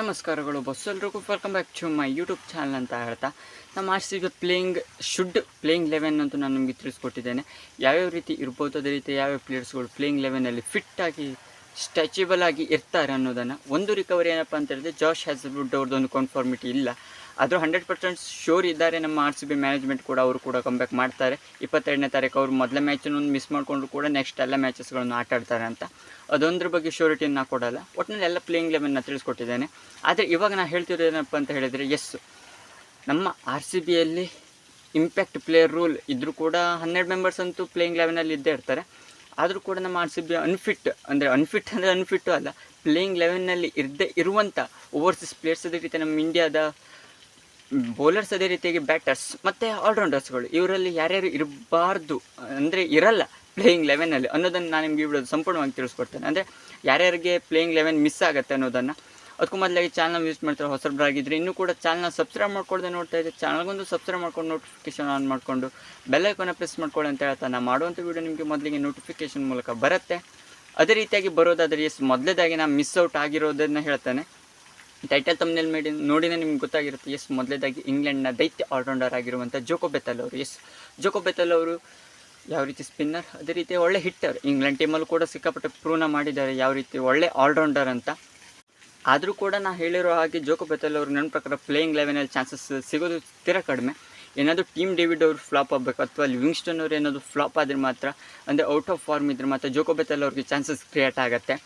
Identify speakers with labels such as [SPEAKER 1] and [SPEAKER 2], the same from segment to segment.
[SPEAKER 1] ನಮಸ್ಕಾರಗಳು ಬಸ್ ಎಲ್ರಿಗೂ. Welcome back to my YouTube channel ಅಂತ ಹೇಳ್ತಾ. ನಮ್ಮ R C playing should playing eleven ಅಂತೂ ನಾನು ನಿಮಗೆ ತಿಳಿಸ್ಕೊಟ್ಟಿದ್ದೇನೆ. ಯಾವ್ಯಾವ ರೀತಿ ಇರ್ಬೋದು, ಅದೇ ರೀತಿ ಯಾವ್ಯಾವ ಪ್ಲೇಯರ್ಸ್ಗಳು ಪ್ಲೇಯಿಂಗ್ ಲೆವೆನಲ್ಲಿ ಫಿಟ್ ಆಗಿ ಸ್ಟ್ರೆಚಬಲ್ ಆಗಿ ಇರ್ತಾರೆ ಅನ್ನೋದನ್ನು. ಒಂದು ರಿಕವರಿ ಏನಪ್ಪ ಅಂತ ಹೇಳಿದ್ರೆ ಜಾಶ್ ಹ್ಯಾಸಲ್ವುಡ್ ಅವ್ರದ್ದೊಂದು ಕನ್ಫರ್ಮಿಟಿ ಇಲ್ಲ. ಆದರೂ ಹಂಡ್ರೆಡ್ ಪರ್ಸೆಂಟ್ ಶೋರ್ ಇದ್ದಾರೆ ನಮ್ಮ ಆರ್ ಸಿ ಬಿ ಮ್ಯಾನೇಜ್ಮೆಂಟ್ ಕೂಡ, ಅವರು ಕೂಡ ಕಂಬ್ಯಾಕ್ ಮಾಡ್ತಾರೆ. ಇಪ್ಪತ್ತೆರಡನೇ ತಾರೀಕು ಅವರು ಮೊದಲ ಮ್ಯಾಚನ್ನು ಮಿಸ್ ಮಾಡಿಕೊಂಡ್ರು ಕೂಡ ನೆಕ್ಸ್ಟ್ ಎಲ್ಲ ಮ್ಯಾಚಸ್ಗಳನ್ನು ಆಟ ಆಡ್ತಾರೆ ಅಂತ. ಅದೊಂದ್ರ ಬಗ್ಗೆ ಶ್ಯೂರಿಟಿಯನ್ನು ಕೊಡಲ್ಲ. ಒಟ್ಟಿನಲ್ಲಿ ಎಲ್ಲ ಪ್ಲೇಯಿಂಗ್ ಲೆವೆನ್ನ ತಿಳಿಸ್ಕೊಟ್ಟಿದ್ದೇನೆ. ಆದರೆ ಇವಾಗ ನಾನು ಹೇಳ್ತಿರೋದೇನಪ್ಪ ಅಂತ ಹೇಳಿದರೆ ಎಸ್ ನಮ್ಮ ಆರ್ ಸಿ ಬಿಯಲ್ಲಿ ಇಂಪ್ಯಾಕ್ಟ್ ಪ್ಲೇಯರ್ ರೂಲ್ ಇದ್ದರೂ ಕೂಡ ಹನ್ನೆರಡು ಮೆಂಬರ್ಸ್ ಅಂತೂ ಪ್ಲೇಯಿಂಗ್ ಲೆವೆನಲ್ಲಿ ಇದ್ದೇ ಇರ್ತಾರೆ. ಆದರೂ ಕೂಡ ನಮ್ಮ ಆರ್ ಸಿ ಬಿ ಅನ್ಫಿಟ್ ಅಂದರೆ ಅನ್ಫಿಟ್ ಅಂದರೆ ಅನ್ಫಿಟ್ಟು ಅಲ್ಲ. ಪ್ಲೇಯಿಂಗ್ ಲೆವೆನ್ನಲ್ಲಿ ಇರದೇ ಇರುವಂಥ ಓವರ್ಸೀಸ್ ಪ್ಲೇಯರ್ಸ್ ಅದೇ ರೀತಿ ನಮ್ಮ ಇಂಡಿಯಾದ ಬೌಲರ್ಸ್ ಅದೇ ರೀತಿಯಾಗಿ ಬ್ಯಾಟರ್ಸ್ ಮತ್ತು ಆಲ್ರೌಂಡರ್ಸ್ಗಳು ಇವರಲ್ಲಿ ಯಾರ್ಯಾರು ಇರಬಾರ್ದು ಅಂದರೆ ಇರಲ್ಲ ಪ್ಲೇಯಿಂಗ್ ಲೆವೆನಲ್ಲಿ ಅನ್ನೋದನ್ನು ನಾನು ನಿಮಗೆ ಬಿಡೋದು ಸಂಪೂರ್ಣವಾಗಿ ತಿಳಿಸ್ಕೊಡ್ತೇನೆ. ಅಂದರೆ ಯಾರ್ಯಾರಿಗೆ ಪ್ಲೇಯಿಂಗ್ ಲೆವೆನ್ ಮಿಸ್ ಆಗುತ್ತೆ ಅನ್ನೋದನ್ನು ಅದಕ್ಕೂ ಮೊದಲಾಗಿ ಚಾನಲ್ ಯೂಸ್ ಮಾಡ್ತಾರೆ ಹೊಸಬ್ರಾಗಿದ್ದರೆ ಇನ್ನೂ ಕೂಡ ಚಾನಲ್ನ ಸಬ್ಸ್ಕ್ರೈಬ್ ಮಾಡ್ಕೊಳ್ಳದೆ ನೋಡ್ತಾ ಇದ್ದೆ ಚಾನಲ್ಗೊಂದು ಸಬ್ಸ್ಕ್ರೈಬ್ ಮಾಡ್ಕೊಂಡು ನೋಟಿಫಿಕೇಶನ್ ಆನ್ ಮಾಡಿಕೊಂಡು ಬೆಲ್ಲೈಕನ್ನ ಪ್ರೆಸ್ ಮಾಡ್ಕೊಳ್ಳಿ ಅಂತ ಹೇಳ್ತಾ ನಾನು ಮಾಡುವಂಥ ವೀಡಿಯೋ ನಿಮಗೆ ಮೊದಲಿಗೆ ನೋಟಿಫಿಕೇಶನ್ ಮೂಲಕ ಬರುತ್ತೆ. ಅದೇ ರೀತಿಯಾಗಿ ಬರೋದಾದರೆ ಎಸ್ ಮೊದಲೇದಾಗಿ ನಾನು ಮಿಸ್ ಔಟ್ ಆಗಿರೋದನ್ನು ಹೇಳ್ತಾನೆ. ಟೈಟಲ್ ತಮ್ಮನೇಲಿ ಮಾಡಿ, ನೋಡಿನೇ ನಿಮ್ಗೆ ಗೊತ್ತಾಗಿರುತ್ತೆ. ಎಸ್ ಮೊದಲೇದಾಗಿ ಇಂಗ್ಲೆಂಡ್ನ ದೈತ್ಯ ಆಲ್ರೌಂಡರ್ ಆಗಿರುವಂಥ ಜೋಕೋ ಬೆತಲ್ ಅವರು. ಎಸ್ ಜೋಕೋ ಬೆತಲ್ ಅವರು ಯಾವ ರೀತಿ ಸ್ಪಿನ್ನರ್ ಅದೇ ರೀತಿ ಒಳ್ಳೆ ಹಿಟ್ಟರ್ ಇಂಗ್ಲೆಂಡ್ ಟೀಮಲ್ಲೂ ಕೂಡ ಸಿಕ್ಕಾಪಟ್ಟೆ ಪ್ರೂವ್ನ ಮಾಡಿದ್ದಾರೆ. ಯಾವ ರೀತಿ? ಒಳ್ಳೆ ಆಲ್ರೌಂಡರ್ ಅಂತ. ಆದರೂ ಕೂಡ ನಾ ಹೇಳಿರೋ ಹಾಗೆ ಜೋಕೋ ಬೆತಲ್ ಅವರು ನನ್ನ ಪ್ರಕಾರ ಪ್ಲೇಯಿಂಗ್ ಲೆವೆನಲ್ಲಿ ಚಾನ್ಸಸ್ ಸಿಗೋದು ತೀರ ಕಡಿಮೆ. ಏನಾದರೂ ಟೀಮ್ ಡೇವಿಡ್ ಅವರು ಫ್ಲಾಪ್ ಆಗಬೇಕು ಅಥವಾ ಲಿವಿಂಗ್ಸ್ಟನ್ ಅವರು ಏನಾದರೂ ಫ್ಲಾಪ್ ಆದರೆ ಮಾತ್ರ, ಅಂದರೆ ಔಟ್ ಆಫ್ ಫಾರ್ಮ್ ಇದ್ರೆ ಮಾತ್ರ ಜೋಕೋ ಬೆತಲ್ ಅವ್ರಿಗೆ ಚಾನ್ಸಸ್ ಕ್ರಿಯೇಟ್ ಆಗುತ್ತೆ.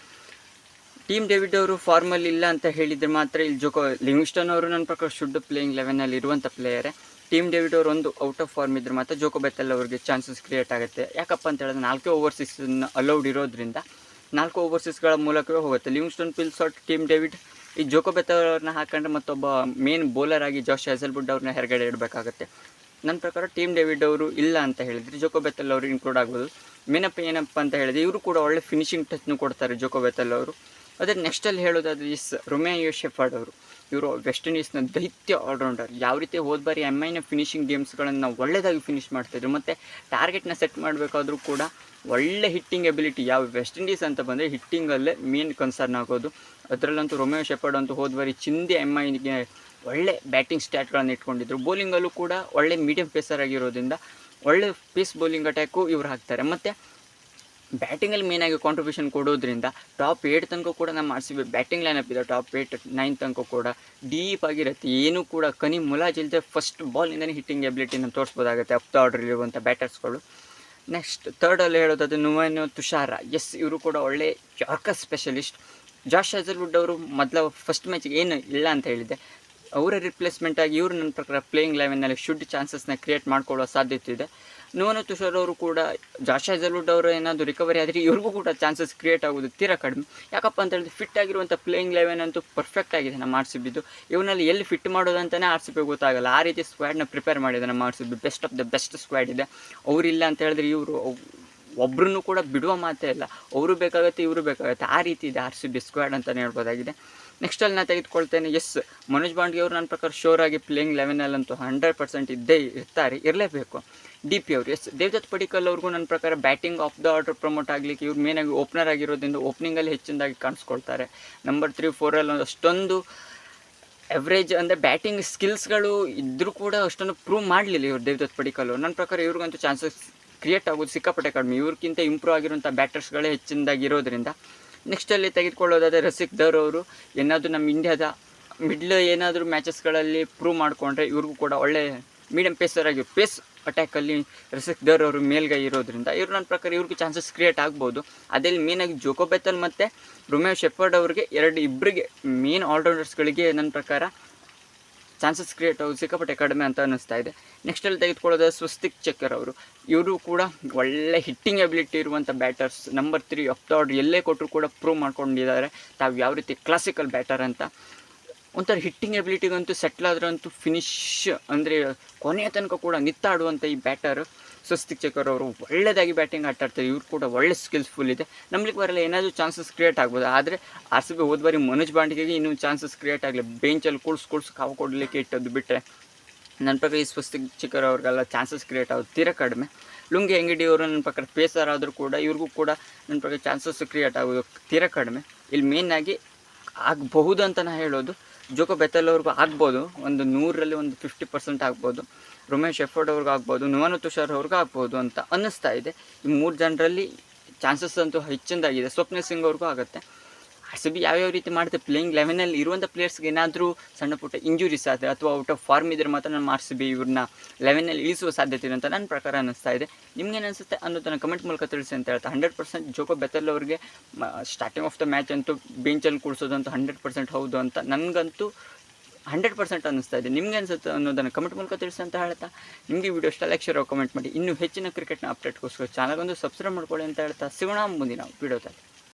[SPEAKER 1] ಟೀಮ್ ಡೇವಿಡ್ ಅವರು ಫಾರ್ಮಲ್ಲಿ ಇಲ್ಲ ಅಂತ ಹೇಳಿದರೆ ಮಾತ್ರ ಇಲ್ಲಿ ಜೋಕೋ ಲಿವಿಂಗ್ಸ್ಟನ್ ಅವರು ನನ್ನ ಪ್ರಕಾರ ಶುಡ್ ಪ್ಲೇಯಿಂಗ್ ಲೆವೆನಲ್ಲಿ ಇರುವಂಥ ಪ್ಲೇಯರೇ ಟೀಮ್ ಡೇವಿಡ್ ಅವರು ಒಂದು ಔಟ್ ಆಫ್ ಫಾರ್ಮ್ ಇದ್ರೆ ಮಾತ್ರ ಜೋಕೋ ಬೆತ್ತಲ್ ಅವರಿಗೆ ಚಾನ್ಸಸ್ ಕ್ರಿಯೇಟ್ ಆಗುತ್ತೆ. ಯಾಕಪ್ಪ ಅಂತ ಹೇಳಿದ್ರೆ ನಾಲ್ಕೇ ಓವರ್ಸೀಸನ್ನು ಅಲೌಡ್ ಇರೋದ್ರಿಂದ ನಾಲ್ಕು ಓವರ್ಸೀಸ್ಗಳ ಮೂಲಕವೇ ಹೋಗುತ್ತೆ. Livingstone Phil Salt Tim David ಈ ಜೋಕೋ ಬೆತ್ತಲ್ ಅವ್ರನ್ನ ಹಾಕೊಂಡ್ರೆ ಮತ್ತೊಬ್ಬ ಮೇನ್ ಬೌಲರ್ ಆಗಿ ಜಾಶ್ ಹೆಸಲ್ಬುಡ್ ಅವ್ರನ್ನ ಹೊರಗಡೆ ಇಡಬೇಕಾಗುತ್ತೆ. ನನ್ನ ಪ್ರಕಾರ ಟೀಮ್ ಡೇವಿಡ್ ಅವರು ಇಲ್ಲ ಅಂತ ಹೇಳಿದರೆ ಜೋಕೋ ಬೆತ್ತಲ್ ಅವರು ಇನ್ಕ್ಲೂಡ್ ಆಗ್ಬೋದು. ಮೇನಪ್ಪ ಏನಪ್ಪ ಅಂತ ಹೇಳಿದ್ರೆ ಇವರು ಕೂಡ ಒಳ್ಳೆ ಫಿನಿಶಿಂಗ್ ಟಚ್ನು ಕೊಡ್ತಾರೆ ಜೋಕೋ ಬೆತ್ತಲ್ ಅವರು. ಅದೇ ನೆಕ್ಸ್ಟಲ್ಲಿ ಹೇಳೋದಾದ್ರೆ ಇಸ್ ರೊಮ್ಯಾಯೋ ಶೆಫರ್ಡ್ ಅವರು. ಇವರು ವೆಸ್ಟ್ ಇಂಡೀಸ್ನ ದೈತ್ಯ ಆಲ್ರೌಂಡರ್. ಯಾವ ರೀತಿ ಹೋದ ಬಾರಿ ಎಂ ಐನ ಫಿನಿಶಿಂಗ್ ಗೇಮ್ಸ್ಗಳನ್ನು ಒಳ್ಳೆಯದಾಗಿ ಫಿನಿಶ್ ಮಾಡ್ತಾಯಿದ್ರು ಮತ್ತು ಟಾರ್ಗೆಟ್ನ ಸೆಟ್ ಮಾಡಬೇಕಾದ್ರೂ ಕೂಡ ಒಳ್ಳೆ ಹಿಟ್ಟಿಂಗ್ ಎಬಿಲಿಟಿ ಯಾವ ವೆಸ್ಟ್ ಇಂಡೀಸ್ ಅಂತ ಬಂದರೆ ಹಿಟ್ಟಿಂಗಲ್ಲೇ ಮೇನ್ ಕನ್ಸರ್ನ್ ಆಗೋದು. ಅದರಲ್ಲಂತೂ ರೊಮೆಯೋ ಶೆಫರ್ಡ್ ಅಂತೂ ಹೋದ ಬಾರಿ ಚಿಂದಿ ಎಂ ಐಗೆ ಒಳ್ಳೆ ಬ್ಯಾಟಿಂಗ್ ಸ್ಟ್ಯಾಟ್ಗಳನ್ನು ಇಟ್ಕೊಂಡಿದ್ರು. ಬೌಲಿಂಗಲ್ಲೂ ಕೂಡ ಒಳ್ಳೆ ಮೀಡಿಯಂ ಪೇಸರ್ ಆಗಿರೋದ್ರಿಂದ ಒಳ್ಳೆ ಪೀಸ್ ಬೌಲಿಂಗ್ ಅಟ್ಯಾಕು ಇವ್ರು ಹಾಕ್ತಾರೆ. ಮತ್ತು ಬ್ಯಾಟಿಂಗಲ್ಲಿ ಆಗಿ ಕಾಂಟ್ರಿಬ್ಯೂಷನ್ ಕೊಡೋದ್ರಿಂದ ಟಾಪ್ ಏಟ್ ತನಕ ಕೂಡ ನಮ್ಮ R C B batting lineup ಇದೆ. ಟಾಪ್ ಏಟ್ ನೈನ್ ತನಕ ಕೂಡ ಡೀಪ್ ಆಗಿರುತ್ತೆ. ಏನೂ ಕೂಡ ಕನಿ ಮುಲಾಜಿಲ್ದೆ ಫಸ್ಟ್ ಬಾಲಿಂದನೇ ಹಿಟ್ಟಿಂಗ್ ಎಬಿಲಿಟಿನ ತೋರಿಸ್ಬೋದಾಗುತ್ತೆ. ಅಪ್ ಆರ್ಡರ್ ಇರುವಂಥ ಬ್ಯಾಟರ್ಸ್ಗಳು ನೆಕ್ಸ್ಟ್ ತರ್ಡಲ್ಲಿ ಹೇಳೋದಾದ್ರೆ ನುವನ್ ತುಷಾರ ಎಸ್ ಇವರು ಕೂಡ ಒಳ್ಳೆ ಯಾರ್ಕರ್ ಸ್ಪೆಷಲಿಸ್ಟ್ ಜಾಶ್ ಹಜಲ್ವುಡ್ ಅವರು ಮೊದಲ ಫಸ್ಟ್ ಮ್ಯಾಚಿಗೆ ಏನು ಇಲ್ಲ ಅಂತ ಹೇಳಿದೆ ಅವರ ರಿಪ್ಲೇಸ್ಮೆಂಟ್ ಆಗಿ ಇವರು ನನ್ನ ಪ್ರಕಾರ ಪ್ಲೇಯಿಂಗ್ ಲೆವೆನ್ನಲ್ಲಿ ಶುಡ್ ಚಾನ್ಸಸ್ನ ಕ್ರಿಯೇಟ್ ಮಾಡ್ಕೊಳ್ಳೋ ಸಾಧ್ಯತೆ ಇದೆ. ನೋನು ತುಷಾರ್ ಅವರು ಕೂಡ ಜಾಶಾ ಜಲುಡ್ ಅವರು ಏನಾದರೂ ರಿಕವರಿ ಆದರೆ ಇವ್ರಿಗೂ ಕೂಡ ಚಾನ್ಸಸ್ ಕ್ರಿಯೇಟ್ ಆಗೋದು ತೀರಾ ಕಡಿಮೆ. ಯಾಕಪ್ಪ ಅಂತ ಹೇಳಿದ್ರೆ ಫಿಟ್ ಆಗಿರುವಂಥ ಪ್ಲೇಯಿಂಗ್ ಲೆವೆನ್ ಅಂತೂ ಪರ್ಫೆಕ್ಟ್ ಆಗಿದೆ ನಮ್ಮ ಆರ್ ಸಿ ಬಿದ್ದು ಇವನಲ್ಲಿ ಎಲ್ಲಿ ಫಿಟ್ ಮಾಡೋದಂತಲೇ ಆರ್ ಸಿ ಬಿ ಗೊತ್ತಾಗಲ್ಲ. ಆ ರೀತಿ ಸ್ಕ್ವಾಡ್ನ ಪ್ರಿಪೇರ್ ಮಾಡಿದೆ ನಮ್ಮ R C B best of the best squad ಇದೆ. ಅವರಿಲ್ಲ ಅಂತ ಹೇಳಿದ್ರೆ ಇವರು ಒಬ್ಬರನ್ನು ಕೂಡ ಬಿಡುವ ಮಾತೇ ಇಲ್ಲ. ಅವರು ಬೇಕಾಗುತ್ತೆ ಇವರು ಬೇಕಾಗುತ್ತೆ. ಆ ರೀತಿ ಇದೆ ಆರ್ ಸಿ ಬಿ ಸ್ಕ್ವಾಡ್ ಅಂತಲೇ ಹೇಳ್ಬೋದಾಗಿದೆ. ನೆಕ್ಸ್ಟಲ್ಲಿ ನಾನು ತೆಗೆದುಕೊಳ್ತೇನೆ. ಎಸ್ ಮನೋಜ್ ಬಾಂಡ್ಗೆ ಅವರು ನನ್ನ ಪ್ರಕಾರ ಶೋರ್ ಆಗಿ ಪ್ಲೇಯಿಂಗ್ ಲೆವೆನಲ್ಲಂತೂ ಹಂಡ್ರೆಡ್ ಪರ್ಸೆಂಟ್ ಇದ್ದೇ ಇರ್ತಾರೆ, ಇರಲೇಬೇಕು. ಡಿ ಪಿ ಅವರು ಎಸ್ ದೇವದತ್ ಪಡಿಕಲ್ ಅವ್ರಿಗೂ ನನ್ನ ಪ್ರಕಾರ batting of the order promote ಆಗಲಿಕ್ಕೆ ಇವ್ರು ಮೇನಾಗಿ ಓಪನರ್ ಆಗಿರೋದ್ರಿಂದ ಓಪನಿಂಗಲ್ಲಿ ಹೆಚ್ಚಿನದಾಗಿ ಕಾಣಿಸ್ಕೊಳ್ತಾರೆ. ನಂಬರ್ ತ್ರೀ ಫೋರಲ್ಲಿ ಅಷ್ಟೊಂದು ಎವ್ರೇಜ್ ಅಂದರೆ ಬ್ಯಾಟಿಂಗ್ ಸ್ಕಿಲ್ಸ್ಗಳು ಇದ್ದರೂ ಕೂಡ ಅಷ್ಟೊಂದು ಪ್ರೂವ್ ಮಾಡಲಿಲ್ಲ ಇವರು ದೇವದತ್ ಪಡಿಕಲ್ ನನ್ನ ಪ್ರಕಾರ ಇವ್ರಿಗಂತೂ ಚಾನ್ಸಸ್ ಕ್ರಿಯೇಟ್ ಆಗೋದು ಸಿಕ್ಕಾಪಟ್ಟೆ ಕಡಿಮೆ. ಇವ್ರಿಗಿಂತ ಇಂಪ್ರೂವ್ ಆಗಿರುವಂಥ ಬ್ಯಾಟರ್ಸ್ಗಳೇ ಹೆಚ್ಚಿನದಾಗಿರೋದ್ರಿಂದ ನೆಕ್ಸ್ಟಲ್ಲಿ ತೆಗೆದುಕೊಳ್ಳೋದಾದರೆ ರಸಿಕ್ ದರ್ ಅವರು. ಏನಾದರೂ ನಮ್ಮ ಇಂಡಿಯಾದ ಮಿಡ್ಲ್ ಏನಾದರೂ ಮ್ಯಾಚಸ್ಗಳಲ್ಲಿ ಪ್ರೂವ್ ಮಾಡಿಕೊಂಡ್ರೆ ಇವ್ರಿಗೂ ಕೂಡ ಒಳ್ಳೆ ಮೀಡಿಯಂ ಪೇಸರ್ ಆಗಿ ಪೇಸ್ ಅಟ್ಯಾಕಲ್ಲಿ ರಸಿಕ್ ದರ್ ಅವರು ಮೇಲ್ಗೈ ಇರೋದ್ರಿಂದ ಇವ್ರು ನನ್ನ ಪ್ರಕಾರ ಇವ್ರಿಗೂ ಚಾನ್ಸಸ್ ಕ್ರಿಯೇಟ್ ಆಗ್ಬೋದು. ಅದೇ ಮೇನಾಗಿ ಜೋಕೋ ಬೆತ್ತಲ್ ಮತ್ತು ರುಮೇಶ್ ಶೆಫರ್ಡ್ ಅವ್ರಿಗೆ ಎರಡು ಇಬ್ಬರಿಗೆ ಮೇನ್ ಆಲ್ರೌಂಡರ್ಸ್ಗಳಿಗೆ ನನ್ನ ಪ್ರಕಾರ ಚಾನ್ಸಸ್ ಕ್ರಿಯೇಟ್ ಆಗೋದು ಸಿಕ್ಕಾಪಟ್ಟೆ ಕಡಿಮೆ ಅಂತ ಅನ್ನಿಸ್ತಾ ಇದೆ. ನೆಕ್ಸ್ಟಲ್ಲಿ ತೆಗೆದುಕೊಳ್ಳೋದು ಸ್ವಸ್ತಿಕ್ ಚಕ್ಕರ್ ಅವರು. ಇವರು ಕೂಡ ಒಳ್ಳೆ ಹಿಟ್ಟಿಂಗ್ ಎಬಿಲಿಟಿ ಇರುವಂಥ batters number three of third ಎಲ್ಲೇ ಕೊಟ್ಟರು ಕೂಡ ಪ್ರೂವ್ ಮಾಡ್ಕೊಂಡಿದ್ದಾರೆ. ತಾವು ಯಾವ ರೀತಿ ಕ್ಲಾಸಿಕಲ್ ಬ್ಯಾಟರ್ ಅಂತ. ಒಂಥರ ಹಿಟ್ಟಿಂಗ್ ಎಬಿಲಿಟಿಗಂತೂ ಸೆಟ್ಲ್ ಆದ್ರಂತೂ ಫಿನಿಶ್ ಅಂದರೆ ಕೊನೆಯ ತನಕ ಕೂಡ ನಿತ್ತಾಡುವಂಥ ಈ ಬ್ಯಾಟರ್ ಸ್ವಸ್ತಿಕ್ ಚಕರ್ ಅವರು ಒಳ್ಳೆಯದಾಗಿ ಬ್ಯಾಟಿಂಗ್ ಆಟ ಆಡ್ತಾರೆ. ಇವ್ರು ಕೂಡ ಒಳ್ಳೆ ಸ್ಕಿಲ್ಸ್ಫುಲ್ ಇದೆ. ನಮ್ಲಿಕ್ಕೆ ಬರಲ್ಲ, ಏನಾದರೂ ಚಾನ್ಸಸ್ ಕ್ರಿಯೇಟ್ ಆಗ್ಬೋದು. ಆದರೆ ಆರ್ ಸಿ ಬಿ ಹೋದ ಬಾರಿ ಮನೋಜ್ ಬಾಂಡಿಗೆಗೆ ಇನ್ನೂ ಚಾನ್ಸಸ್ ಕ್ರಿಯೇಟ್ ಆಗಲಿ ಬೆಂಚಲ್ಲಿ ಕುಳ್ಸ್ ಕುಳ್ಸ್ ಕಾವು ಕೊಡಲಿಕ್ಕೆ ಇಟ್ಟದ್ದು ಬಿಟ್ಟರೆ ನನ್ನ ಪ್ರಕಾರ ಈ ಸ್ವಸ್ತಿಕ್ ಚಿಕ್ಕರ್ ಅವ್ರಿಗೆಲ್ಲ ಚಾನ್ಸಸ್ ಕ್ರಿಯೇಟ್ ಆಗೋದು ತೀರಾ ಕಡಿಮೆ. ಲುಂಗಿ ಅಂಗಡಿಯವರು ನನ್ನ ಪ್ರಕಾರ ಪೇಸರ್ ಆದರೂ ಕೂಡ ಇವ್ರಿಗೂ ಕೂಡ ನನ್ನ ಪ್ರಕಾರ ಚಾನ್ಸಸ್ ಕ್ರಿಯೇಟ್ ಆಗೋದು ತೀರಾ ಕಡಿಮೆ. ಇಲ್ಲಿ ಮೇಯ್ನಾಗಿ ಆಗಬಹುದು ಅಂತ ನಾ ಹೇಳೋದು. ಜೋಕೋ ಬೆತ್ತಲ್ ಅವ್ರಿಗೂ ಆಗ್ಬೋದು. ಒಂದು ನೂರರಲ್ಲಿ ಒಂದು ಫಿಫ್ಟಿ ಪರ್ಸೆಂಟ್ ಆಗ್ಬೋದು. ರಮೇಶ್ ಎಫರ್ಡ್ ಅವ್ರಿಗೂ ಆಗ್ಬೋದು. ನುವನು ತುಷಾರ್ ಅವ್ರಿಗೂ ಆಗ್ಬೋದು ಅಂತ ಅನ್ನಿಸ್ತಾ ಇದೆ. ಈ ಮೂರು ಜನರಲ್ಲಿ ಚಾನ್ಸಸ್ ಅಂತೂ ಹೆಚ್ಚಿನದಾಗಿದೆ ಸ್ವಪ್ನ ಸಿಂಗ್ ಅವ್ರಿಗೂ ಆಗುತ್ತೆ. ಆರ್ ಬಿ ಯಾವ್ಯಾವ ರೀತಿ ಮಾಡುತ್ತೆ ಪ್ಲೇಯಿಂಗ್ ಲೆವೆನಲ್ಲಿ ಇರುವಂಥ ಪ್ಲೇಯರ್ಸ್ಗೆ ಏನಾದರೂ ಸಣ್ಣ ಪುಟ್ಟ ಇಂಜುರೀಸ್ ಆದರೆ ಅಥವಾ ಔಟ್ ಆಫ್ ಫಾರ್ಮ್ ಇದ್ರೆ ಮಾತ್ರ ನಾನು ಆರ್ ಸಿ ಬಿ ಇವ್ರನ್ನ ಲೆವೆನಲ್ಲಿ ಇಳಿಸುವ ಸಾಧ್ಯತೆ ಇದೆ ಅಂತ ನನ್ನ ಪ್ರಕಾರ ಅನ್ನಿಸ್ತಾ ಇದೆ. ನಿಮ್ಗೇನು ಅನಿಸುತ್ತೆ ಅನ್ನೋದನ್ನು ಕಮೆಂಟ್ ಮೂಲಕ ತಿಳಿಸಿ ಅಂತ ಹೇಳ್ತಾ ಹಂಡ್ರೆಡ್ ಪರ್ಸೆಂಟ್ ಜೋಕೋ ಬೆತ್ತಲ್ ಅವರಿಗೆ ಸ್ಟಾರ್ಟಿಂಗ್ ಆಫ್ ದ ಮ್ಯಾಚ್ ಅಂತೂ ಬೆಂಚಲ್ಲಿ ಕೂಡಿಸೋದಂತೂ ಹಂಡ್ರೆಡ್ ಪರ್ಸೆಂಟ್ ಹೌದು ಅಂತ ನನಗಂತೂ ಹಂಡ್ರೆಡ್ ಪರ್ಸೆಂಟ್ ಅನ್ನಿಸ್ತಾ ಇದೆ. ನಿಮ್ಗೆ ಅನಿಸುತ್ತೆ ಅನ್ನೋದನ್ನು ಕಮೆಂಟ್ ಮೂಲಕ ತಿಳಿಸಿ ಅಂತ ಹೇಳ್ತಾ, ನಿಮಗೆ ವಿಡಿಯೋ ಇಷ್ಟ ಲೈಕ್ ಶೇರ್ ಕಮೆಂಟ್ ಮಾಡಿ. ಇನ್ನೂ ಹೆಚ್ಚಿನ ಕ್ರಿಕೆಟ್ನ ಅಪ್ಡೇಟ್ಗೋಸ್ಕರ ಚಾನಲ್ ಒಂದು ಸಬ್ಸ್ಕ್ರೈಬ್ ಮಾಡ್ಕೊಳ್ಳಿ ಅಂತ ಹೇಳ್ತಾ, ಸಿಗೋಣ ಮುಂದಿನ ವಿಡಿಯೋದಲ್ಲಿ